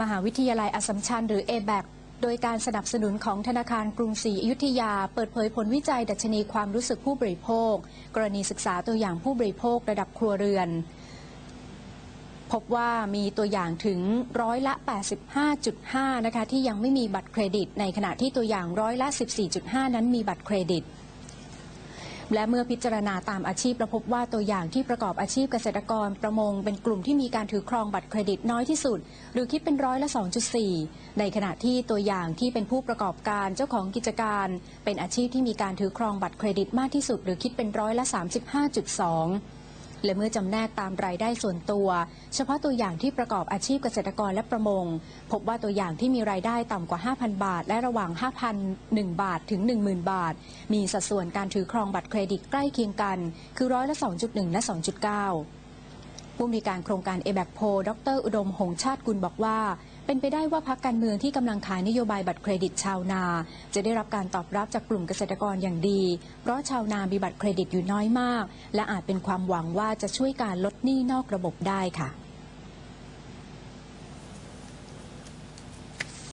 มหาวิทยาลัยอสัมชัญหรือ a b a c โดยการสนับสนุนของธนาคารกรุงศรีอยุธยา เปิดเผยผลวิจัยดัชนีความรู้สึกผู้บริโภค กรณีศึกษาตัวอย่างผู้บริโภคระดับครัวเรือน พบว่ามีตัวอย่างถึงร้อยละ 85.5 นะคะที่ยังไม่มีบัตรเครดิต ในขณะที่ตัวอย่างร้อยละ 14.5 นั้นมีบัตรเครดิต และเมื่อพิจารณาตามอาชีพเราพบว่าตัวอย่างที่ประกอบอาชีพเกษตรกรประมง เป็นกลุ่มที่มีการถือครองบัตรเครดิตน้อยที่สุด หรือคิดเป็นร้อยละ 2.4 ในขณะที่ตัวอย่างที่เป็นผู้ประกอบการเจ้าของกิจการ เป็นอาชีพที่มีการถือครองบัตรเครดิตมากที่สุด หรือคิดเป็นร้อยละ 35.2 และเมื่อจำแนกตามรายได้ส่วนตัว เฉพาะตัวอย่างที่ประกอบอาชีพเกษตรกรและประมง พบว่าตัวอย่างที่มีรายได้ต่ำกว่า 5,000 บาท และระหว่าง 5,001 บาทถึง 10,000 บาท มีสัดส่วนการถือครองบัตรเครดิตใกล้เคียงกัน คือร้อยละ 2.1 และ 2.9 ผู้มีการโครงการเอแบกโพดรอุดมหงชาติกุลบอกว่า เป็นไปได้ว่าพักการเมืองที่กำลังขายนโยบายบัตรเครดิตชาวนา จะได้รับการตอบรับจากกลุ่มเกษตรกรอย่างดี เพราะชาวนามีบัตรเครดิตอยู่น้อยมาก และอาจเป็นความหวังว่าจะช่วยการลดหนี้นอกระบบได้ค่ะ